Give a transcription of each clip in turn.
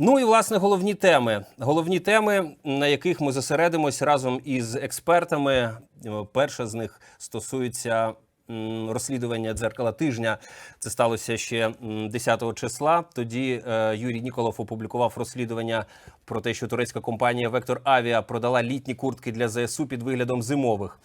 Ну і власне головні теми. Головні теми, на яких ми зосередимось разом із експертами. Е, Перша з них стосується розслідування дзеркала тижня. Це сталося ще м, 10 числа. Тоді е, Юрій Ніколов опублікував розслідування про те, що турецька компанія Вектор Авіа продала літні куртки для ЗСУ під виглядом зимових.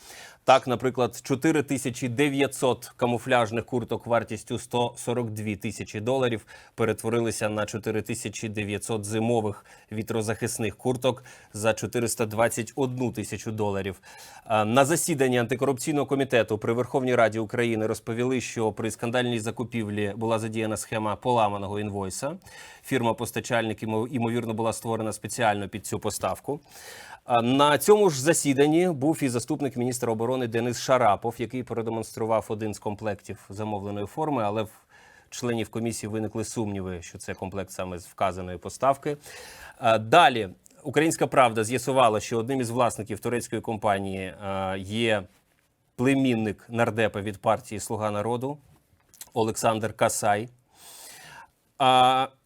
Так, наприклад, 4900 камуфляжних курток вартістю 142 тисячі доларів перетворилися на 4900 зимових вітрозахисних курток за 421 тисячу доларів. На засіданні антикорупційного комітету при Верховній Раді України розповіли, що при скандальній закупівлі була задіяна схема поламаного інвойса. Фірма постачальник ймо- ймовірно була створена спеціально під цю поставку. На цьому ж засіданні був і заступник міністра оборони Денис Шарапов, який продемонстрував один з комплектів замовленої форми, але в членів комісії виникли сумніви, що це комплект саме з вказаної поставки. Далі Українська Правда з'ясувала, що одним із власників турецької компанії є племінник нардепа від партії Слуга народу Олександр Касай.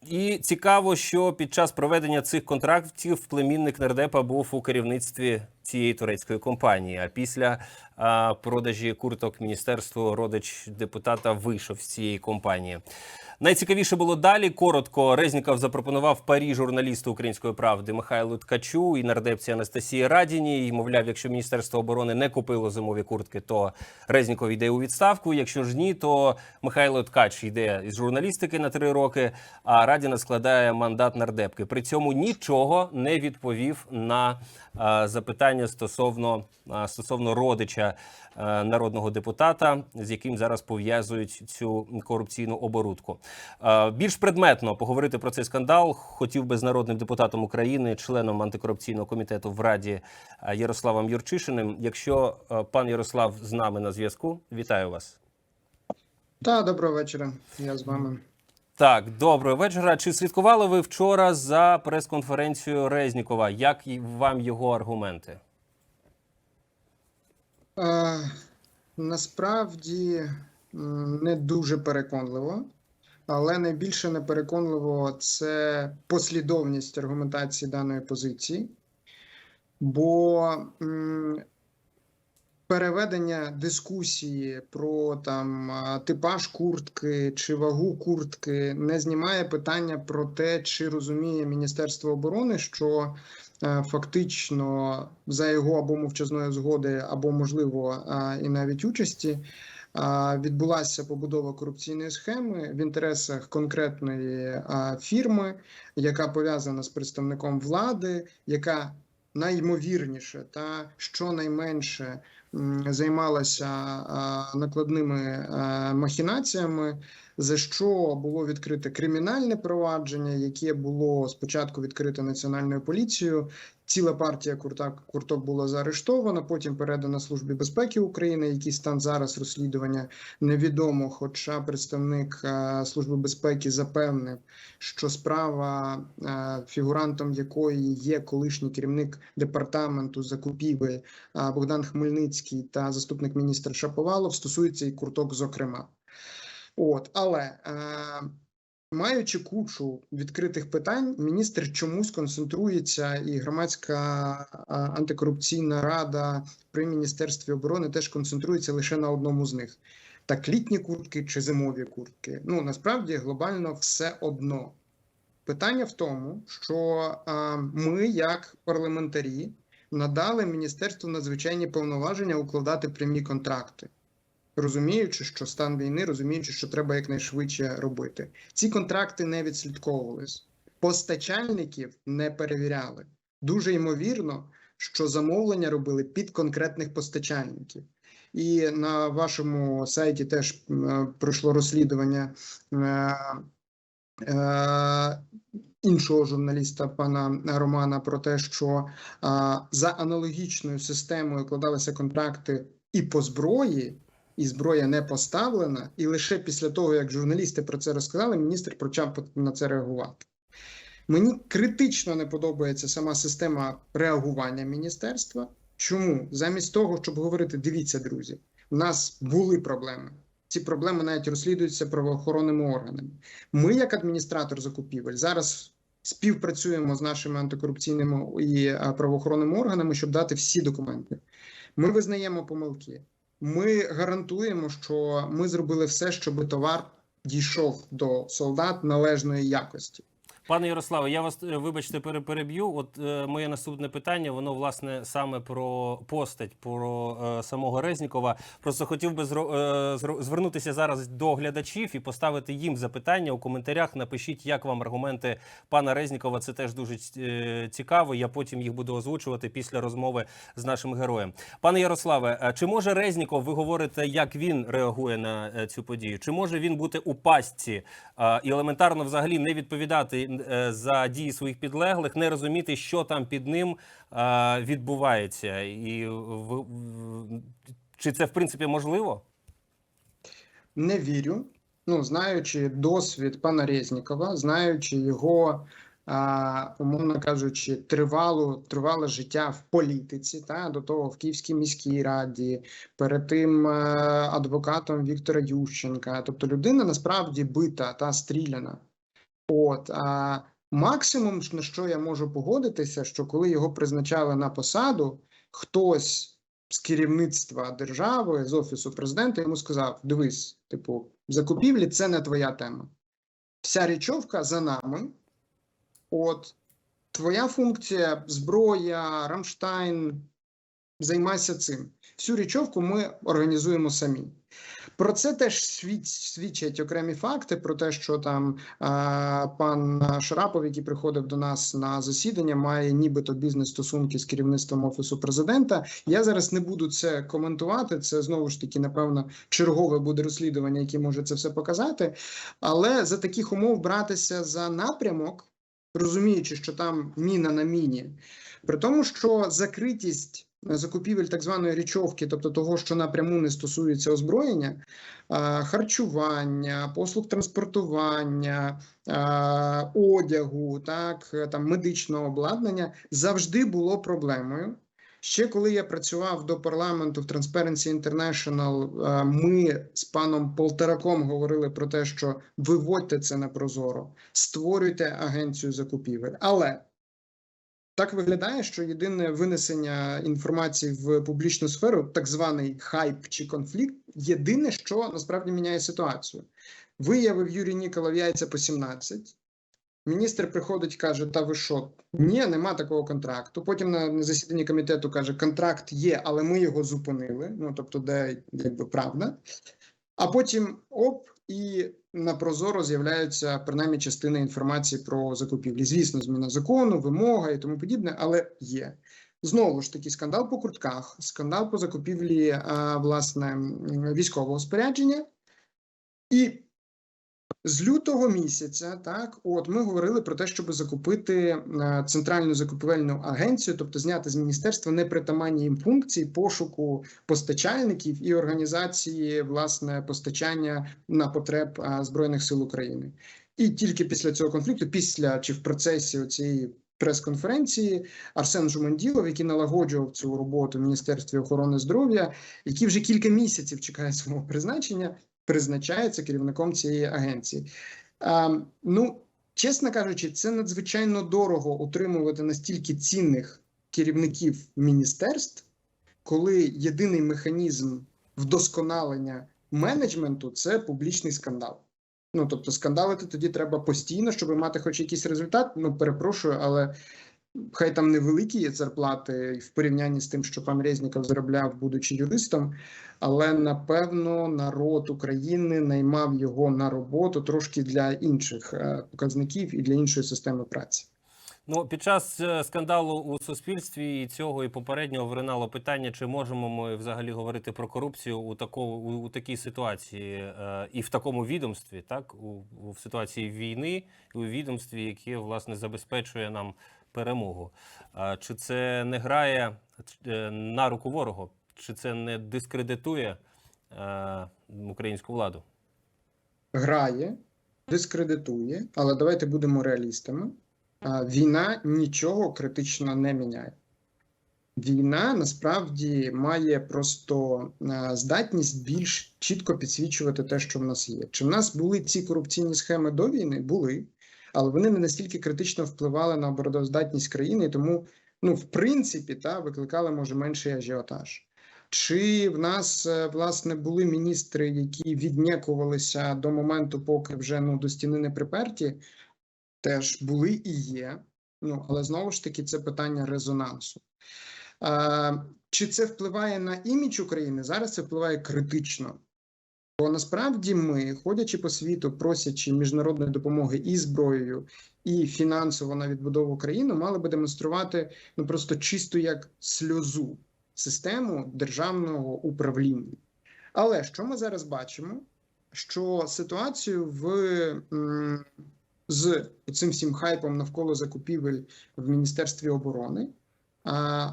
І цікаво, що під час проведення цих контрактів племінник нардепа був у керівництві цієї турецької компанії. А після а, продажі курток міністерство родич депутата вийшов з цієї компанії. Найцікавіше було далі. Коротко Резніков запропонував парі журналісту української правди Михайлу Ткачу і нардепці Анастасії Радіній. І, мовляв, якщо міністерство оборони не купило зимові куртки, то Резніков йде у відставку. Якщо ж ні, то Михайло Ткач йде із журналістики на три роки. А Радіна складає мандат нардепки. При цьому нічого не відповів на а, запитання стосовно а, стосовно родича а, народного депутата, з яким зараз пов'язують цю корупційну оборудку. Більш предметно поговорити про цей скандал хотів би з народним депутатом України, членом антикорупційного комітету в Раді Ярославом Юрчишиним. Якщо пан Ярослав з нами на зв'язку, вітаю вас. Та доброго вечора. Я з вами. Так, доброго вечора. Чи слідкували ви вчора за прес-конференцією Резнікова? Як вам його аргументи? Е, насправді не дуже переконливо, але найбільше непереконливо це послідовність аргументації даної позиції, бо переведення дискусії про там типаж куртки чи вагу куртки не знімає питання про те, чи розуміє Міністерство оборони, що е, фактично за його або мовчазної згоди, або можливо е, і навіть участі. е, Відбулася побудова корупційної схеми в інтересах конкретної фірми, яка пов'язана з представником влади, яка найімовірніше та щонайменше м, займалася накладними махінаціями, за що було відкрите кримінальне провадження, яке було спочатку відкрите національною поліцією. Ціла партія куртак курток була заарештована, потім передана службі безпеки України. Який стан зараз розслідування невідомо. Хоча представник а, служби безпеки запевнив, що справа а, фігурантом якої є колишній керівник департаменту закупівель Богдан Хмельницький та заступник міністра Шаповалов стосується і курток, зокрема. От, але е, маючи кучу відкритих питань, міністр чомусь концентрується, і громадська антикорупційна рада при міністерстві оборони теж концентрується лише на одному з них: так літні куртки чи зимові куртки. Ну насправді глобально все одно. Питання в тому, що ми, як парламентарі, надали міністерству надзвичайні повноваження укладати прямі контракти, розуміючи, що стан війни, розуміючи, що треба якнайшвидше робити. Ці контракти не відслідковувались, постачальників не перевіряли. Дуже ймовірно, що замовлення робили під конкретних постачальників. І на вашому сайті теж м, пройшло розслідування. е, е, іншого журналіста пана Романа про те, що за аналогічною системою кладалися контракти і по зброї, і зброя не поставлена, і лише після того, як журналісти про це розказали, міністр почав на це реагувати. Мені критично не подобається сама система реагування міністерства. Чому замість того, щоб говорити, дивіться, друзі, у нас були проблеми. Ці проблеми навіть розслідуються правоохоронними органами. Ми, як адміністратор закупівель, зараз співпрацюємо з нашими антикорупційними і правоохоронними органами, щоб дати всі документи. Ми визнаємо помилки. Ми гарантуємо, що ми зробили все, щоб товар дійшов до солдат належної якості. Пане Ярославе, я вас е, вибачте, пере- переб'ю. От е, моє наступне питання, воно власне саме про постать, про е, самого Резнікова. Просто хотів би зро, е, звернутися зараз до глядачів і поставити їм запитання у коментарях. Напишіть, як вам аргументи пана Резнікова. Це теж дуже е, цікаво. Я потім їх буду озвучувати після розмови з нашим героєм. Пане Ярославе, е, чи може Резніков, ви говорите, як він реагує на цю подію? Чи може він бути у пастці е, і елементарно взагалі не відповідати за дії своїх підлеглих, не розуміти, що там під ним е, відбувається, і в, чи це в принципі можливо? Не вірю. Ну, знаючи досвід пана Резнікова, знаючи його, умовно кажучи, тривалу, тривале життя в політиці, та до того в Київській міській раді, перед тим е, адвокатом Віктора Ющенка. Тобто людина насправді бита та стріляна. От а максимум, на що я можу погодитися, що коли його призначали на посаду, хтось з керівництва держави, з офісу президента, йому сказав: дивись, типу, закупівлі це не твоя тема. Вся річовка за нами. От твоя функція, зброя, Рамштайн, займайся цим. Всю річовку ми організуємо самі. Про це теж свідчать окремі факти про те, що там а, пан Шарапов, який приходив до нас на засідання, має нібито бізнес-стосунки з керівництвом офісу президента. Я зараз не буду це коментувати. Це знову ж таки, напевно, чергове буде розслідування, яке може це все показати. Але за таких умов братися за напрямок, розуміючи, що там міна на міні, при тому, що закритість закупівель так званої річовки, тобто того, що напряму не стосується озброєння, харчування, послуг транспортування, одягу, так там медичного обладнання завжди було проблемою. Ще коли я працював до парламенту в Transparency International, ми з паном Полтораком говорили про те, що виводьте це на прозоро, створюйте агенцію закупівель. Але так виглядає, що єдине винесення інформації в публічну сферу, так званий хайп чи конфлікт, єдине, що насправді міняє ситуацію. Виявив Юрій Ніколов яйця по 17. Міністр приходить, каже: Та ви що? Ні, нема такого контракту. Потім на засіданні комітету каже: контракт є, але ми його зупинили. Ну тобто, де якби правда. А потім оп, і на прозоро з'являються принаймні частина інформації про закупівлі. Звісно, зміна закону, вимога і тому подібне, але є. Знову ж таки, скандал по куртках, скандал по закупівлі а, власне військового спорядження. І з лютого місяця, так, от ми говорили про те, щоб закупити е, центральну закупівельну агенцію, тобто зняти з міністерства непритаманні їм функції пошуку постачальників і організації власне постачання на потреб е, збройних сил України. І тільки після цього конфлікту, після чи в процесі цієї прес-конференції, Арсен Жуманділов, який налагоджував цю роботу в Міністерстві охорони здоров'я, який вже кілька місяців чекає свого призначення, призначається керівником цієї агенції. А, ну, чесно кажучи, це надзвичайно дорого утримувати настільки цінних керівників міністерств, коли єдиний механізм вдосконалення менеджменту це публічний скандал. Ну тобто, скандалити тоді треба постійно, щоб мати хоч якийсь результат. Ну перепрошую, але хай там невеликі є зарплати в порівнянні з тим, що пан Резніков заробляв, будучи юристом. Але напевно народ України наймав його на роботу трошки для інших е, показників і для іншої системи праці. Ну, під час е, скандалу у суспільстві і цього і попереднього виринало питання, чи можемо ми взагалі говорити про корупцію у такому у, у такій ситуації е, і в такому відомстві, так у, у в ситуації війни, і у відомстві, яке власне забезпечує нам перемогу. Чи це не грає е, на руку ворогу? Чи це не дискредитує е, українську владу? Грає, дискредитує, але давайте будемо реалістами. Війна нічого критично не міняє. Війна насправді має просто здатність більш чітко підсвічувати те, що в нас є. Чи в нас були ці корупційні схеми до війни? Були. Але вони не настільки критично впливали на обороноздатність країни, і тому, ну, в принципі, та викликали може менший ажіотаж. Чи в нас е, власне були міністри, які віднякувалися до моменту, поки вже ну до стіни не приперті? Теж були і є. Ну але знову ж таки, це питання резонансу. Е, чи це впливає на імідж України? Зараз це впливає критично. Бо насправді ми, ходячи по світу, просячи міжнародної допомоги і зброєю, і фінансово на відбудову країни, мали би демонструвати ну просто чисто як сльозу систему державного управління. Але що ми зараз бачимо? Що ситуацію в з цим всім хайпом навколо закупівель в Міністерстві оборони.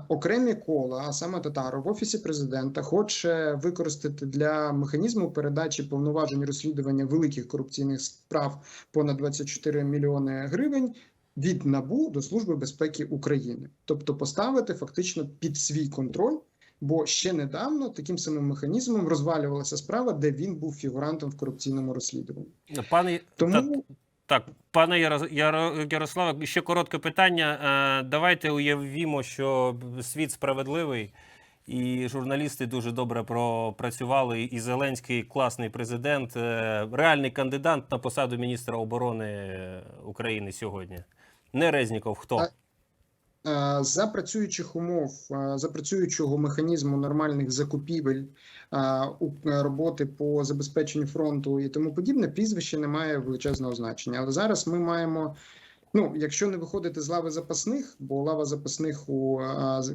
Окремі кола, а саме Татаров, в офісі президента хоче використати для механізму передачі повноважень розслідування великих корупційних справ понад 24 мільйони гривень від НАБУ до Служби безпеки України, тобто поставити фактично під свій контроль. Бо ще недавно таким самим механізмом розвалювалася справа, де він був фігурантом в корупційному розслідуванні. Пане Тому Так, пане Яро- Яро- Ярославе, ще коротке питання. Е, Давайте уявімо, що світ справедливий, і журналісти дуже добре пропрацювали. І Зеленський класний президент, е, реальний кандидат на посаду міністра оборони е, України сьогодні. Не Резніков, хто? А- Е, За працюючих умов, е, за працюючого механізму нормальних закупівель, е, роботи по забезпеченню фронту і тому подібне, прізвище не має величезного значення. Але зараз ми маємо. Ну, якщо не виходити з лави запасних, бо лава запасних у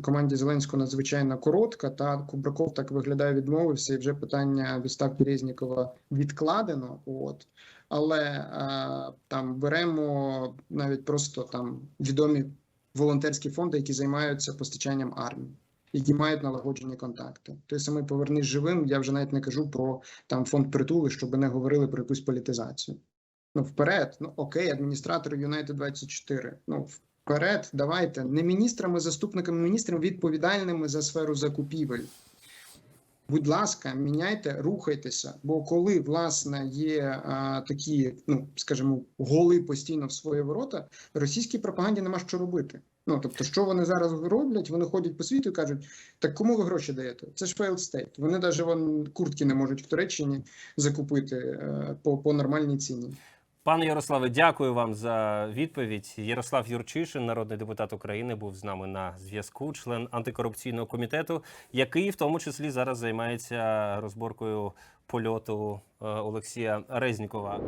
команді Зеленського надзвичайно коротка, та Кубраков так виглядає, відмовився, і вже питання відставки Резнікова відкладено. От але е, там беремо навіть просто там відомі волонтерські фонди, які займаються постачанням армії, які мають налагоджені контакти. Той самий повернись живим. Я вже навіть не кажу про там фонд притули, щоб не говорили про якусь політизацію. Ну вперед, ну окей, адміністратор Юнайтед 24 Ну вперед, давайте не міністрами, заступниками міністрів, відповідальними за сферу закупівель. Будь ласка, міняйте, рухайтеся. Бо коли власне є а, такі, ну скажімо, голи постійно в свої ворота, російській пропаганді нема що робити. Ну тобто, що вони зараз роблять? Вони ходять по світу і кажуть: так кому ви гроші даєте? Це ж failed state. Вони навіть вон куртки не можуть в Туреччині закупити е, по, по нормальній ціні. Пане Ярославе, дякую вам за відповідь. Ярослав Юрчишин, народний депутат України, був з нами на зв'язку, член антикорупційного комітету, який в тому числі зараз займається розборкою польоту е, Олексія Резнікова.